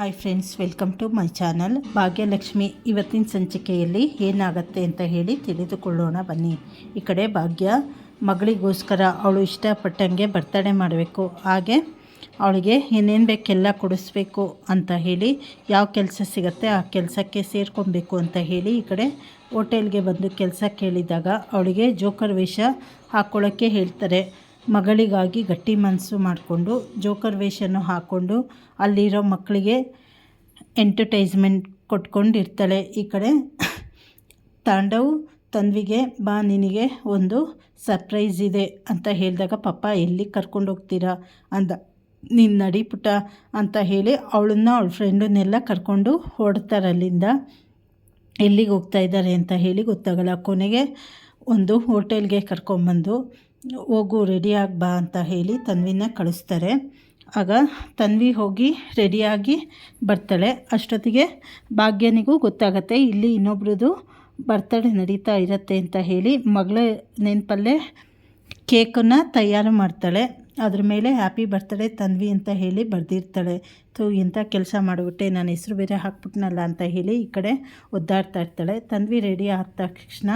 Hi friends welcome to my channel Bhagyalakshmi ಇವತ್ತಿನ ಸಂಚಿಕೆಯಲ್ಲಿ ಏನಾಗುತ್ತೆ ಅಂತ ಹೇಳಿ ತಿಳಿದುಕೊಳ್ಳೋಣ ಬನ್ನಿ. ಈ ಕಡೆ ಭಾಗ್ಯ ಮಗಳಿಗೋಸ್ಕರ ಅವಳು ಇಷ್ಟಪಟ್ಟಂಗೆ ಬರ್ತಡೆ ಮಾಡಬೇಕು. ಹಾಗೆ ಅವಳಿಗೆ ಏನೇನು ಬೇಕೆಲ್ಲ ಕೊಡಿಸ್ಬೇಕು ಅಂತ ಹೇಳಿ ಯಾವ ಕೆಲಸ ಸಿಗುತ್ತೆ ಆ ಕೆಲಸಕ್ಕೆ ಸೇರ್ಕೊಬೇಕು ಅಂತ ಹೇಳಿ ಈ ಕಡೆ ಹೋಟೆಲ್ಗೆ ಬಂದು ಕೆಲಸ ಕೇಳಿದಾಗ ಅವಳಿಗೆ ಜೋಕರ್ ವೇಷ ಹಾಕ್ಕೊಳ್ಳೋಕ್ಕೆ ಹೇಳ್ತಾರೆ. ಮಗಳಿಗಾಗಿ ಗಟ್ಟಿ ಮನಸ್ಸು ಮಾಡಿಕೊಂಡು ಜೋಕರ್ ವೇಷನ್ನು ಹಾಕ್ಕೊಂಡು ಅಲ್ಲಿರೋ ಮಕ್ಕಳಿಗೆ ಎಂಟರ್ಟೈಸ್ಮೆಂಟ್ ಕೊಟ್ಕೊಂಡಿರ್ತಾಳೆ. ಈ ಕಡೆ ತಾಂಡವ್ ತನ್ವಿಗೆ, ಬಾ ನಿನಗೆ ಒಂದು ಸರ್ಪ್ರೈಸ್ ಇದೆ ಅಂತ ಹೇಳಿದಾಗ, ಪಪ್ಪ, ಎಲ್ಲಿ ಕರ್ಕೊಂಡು ಹೋಗ್ತೀರಾ ಅಂದ, ನೀನು ನಡಿ ಪುಟ್ಟ ಅಂತ ಹೇಳಿ ಅವಳನ್ನ ಅವಳ ಫ್ರೆಂಡನ್ನೆಲ್ಲ ಕರ್ಕೊಂಡು ಹೊಡ್ತಾರೆ ಅಲ್ಲಿಂದ. ಎಲ್ಲಿಗೆ ಹೋಗ್ತಾ ಇದ್ದಾರೆ? ಅಂತ ಹೇಳಿ ಗೊತ್ತಾಗಲ್ಲ. ಕೊನೆಗೆ ಒಂದು ಹೋಟೆಲ್ಗೆ ಕರ್ಕೊಂಬಂದು, ಹೋಗು ರೆಡಿಯಾಗಿ ಬಾ ಅಂತ ಹೇಳಿ ತನ್ವಿನ ಕಳಿಸ್ತಾರೆ. ಆಗ ತನ್ವಿ ಹೋಗಿ ರೆಡಿಯಾಗಿ ಬರ್ತಾಳೆ. ಅಷ್ಟೊತ್ತಿಗೆ ಭಾಗ್ಯನಿಗೂ ಗೊತ್ತಾಗತ್ತೆ, ಇಲ್ಲಿ ಇನ್ನೊಬ್ರದ್ದು ಬರ್ತಡೇ ನಡೀತಾ ಇರತ್ತೆ ಅಂತ ಹೇಳಿ ಮಗಳ ನೆನಪಲ್ಲೇ ಕೇಕನ್ನು ತಯಾರು ಮಾಡ್ತಾಳೆ. ಅದ್ರ ಮೇಲೆ ಹ್ಯಾಪಿ ಬರ್ತಡೇ ತನ್ವಿ ಅಂತ ಹೇಳಿ ಬರೆದಿರ್ತಾಳೆ. ತು ಇಂಥ ಕೆಲಸ ಮಾಡಿಬಿಟ್ಟೆ, ನಾನು ಹೆಸರು ಬೇರೆ ಹಾಕ್ಬಿಟ್ನಲ್ಲ ಅಂತ ಹೇಳಿ ಈ ಕಡೆ ಒದ್ದಾಡ್ತಾ ಇರ್ತಾಳೆ. ತನ್ವಿ ರೆಡಿ ಆದ ತಕ್ಷಣ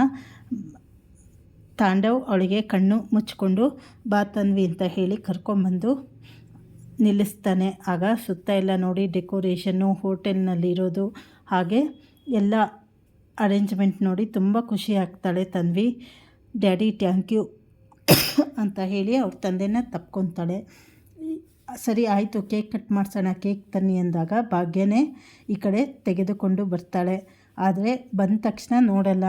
ತಾಂಡವ್ ಅವಳಿಗೆ ಕಣ್ಣು ಮುಚ್ಚಿಕೊಂಡು, ಬಾ ತನ್ವಿ ಅಂತ ಹೇಳಿ ಕರ್ಕೊಂಬಂದು ನಿಲ್ಲಿಸ್ತಾನೆ. ಆಗ ಸುತ್ತ ಎಲ್ಲ ನೋಡಿ ಡೆಕೋರೇಷನ್ನು ಹೋಟೆಲ್ನಲ್ಲಿರೋದು ಹಾಗೆ ಎಲ್ಲ ಅರೇಂಜ್ಮೆಂಟ್ ನೋಡಿ ತುಂಬ ಖುಷಿ ಆಗ್ತಾಳೆ ತನ್ವಿ. ಡ್ಯಾಡಿ, ಥ್ಯಾಂಕ್ ಯು ಅಂತ ಹೇಳಿ ಅವ್ರ ತಂದೆನ ತಪ್ಕೊತಾಳೆ. ಸರಿ ಆಯಿತು, ಕೇಕ್ ಕಟ್ ಮಾಡಿಸೋಣ, ಕೇಕ್ ತನ್ನಿ ಅಂದಾಗ ಭಾಗ್ಯನೇ ಈ ಕಡೆ ತೆಗೆದುಕೊಂಡು ಬರ್ತಾಳೆ. ಆದರೆ ಬಂದ ತಕ್ಷಣ ನೋಡಲ್ಲ.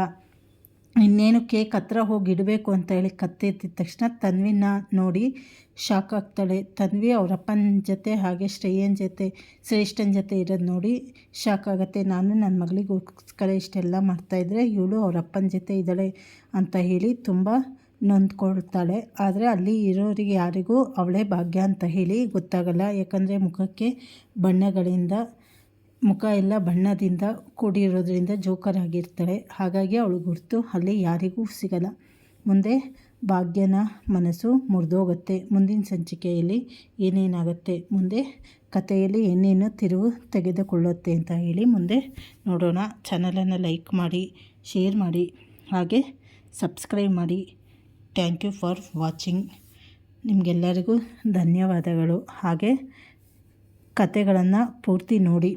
ಇನ್ನೇನು ಕೇಕ್ ಹತ್ರ ಹೋಗಿ ಇಡಬೇಕು ಅಂತ ಹೇಳಿ ಕತ್ತೆತ್ತಿದ ತಕ್ಷಣ ತನ್ವಿನ ನೋಡಿ ಶಾಕ್ ಆಗ್ತಾಳೆ. ತನ್ವಿ ಅವರಪ್ಪನ ಜೊತೆ ಹಾಗೆ ಶ್ರೇಯನ್ ಜೊತೆ, ಶ್ರೇಷ್ಠನ ಜೊತೆ ಇರೋದು ನೋಡಿ ಶಾಕ್ ಆಗುತ್ತೆ. ನಾನು ನನ್ನ ಮಗಳಿಗೋಸ್ಕರ ಇಷ್ಟೆಲ್ಲ ಮಾಡ್ತಾಯಿದ್ರೆ ಇವಳು ಅವರಪ್ಪನ ಜೊತೆ ಇದ್ದಾಳೆ ಅಂತ ಹೇಳಿ ತುಂಬ ನೊಂದ್ಕೊಳ್ತಾಳೆ. ಆದರೆ ಅಲ್ಲಿ ಇರೋರಿಗೆ ಯಾರಿಗೂ ಅವಳೇ ಭಾಗ್ಯ ಅಂತ ಹೇಳಿ ಗೊತ್ತಾಗಲ್ಲ. ಯಾಕಂದರೆ ಮುಖಕ್ಕೆ ಬಣ್ಣಗಳಿಂದ ಮುಖ ಎಲ್ಲ ಬಣ್ಣದಿಂದ ಕೂಡಿರೋದ್ರಿಂದ ಜೋಕರ್ ಆಗಿರ್ತಾಳೆ. ಹಾಗಾಗಿ ಅವಳು ಗುರ್ತು ಅಲ್ಲಿ ಯಾರಿಗೂ ಸಿಗಲ್ಲ. ಮುಂದೆ ಭಾಗ್ಯನ ಮನಸ್ಸು ಮುರಿದೋಗುತ್ತೆ. ಮುಂದಿನ ಸಂಚಿಕೆಯಲ್ಲಿ ಏನೇನಾಗುತ್ತೆ? ಮುಂದೆ ಕಥೆಯಲ್ಲಿ ಏನೇನು ತಿರುವು ತೆಗೆದುಕೊಳ್ಳುತ್ತೆ ಅಂತ ಹೇಳಿ ಮುಂದೆ ನೋಡೋಣ. ಚಾನಲನ್ನು ಲೈಕ್ ಮಾಡಿ ಶೇರ್ ಮಾಡಿ, ಹಾಗೆ ಸಬ್ಸ್ಕ್ರೈಬ್ ಮಾಡಿ. ಥ್ಯಾಂಕ್ ಯು ಫಾರ್ ವಾಚಿಂಗ್ ನಿಮಗೆಲ್ಲರಿಗೂ ಧನ್ಯವಾದಗಳು. ಹಾಗೆ ಕತೆಗಳನ್ನು ಪೂರ್ತಿ ನೋಡಿ.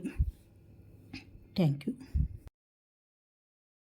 Thank you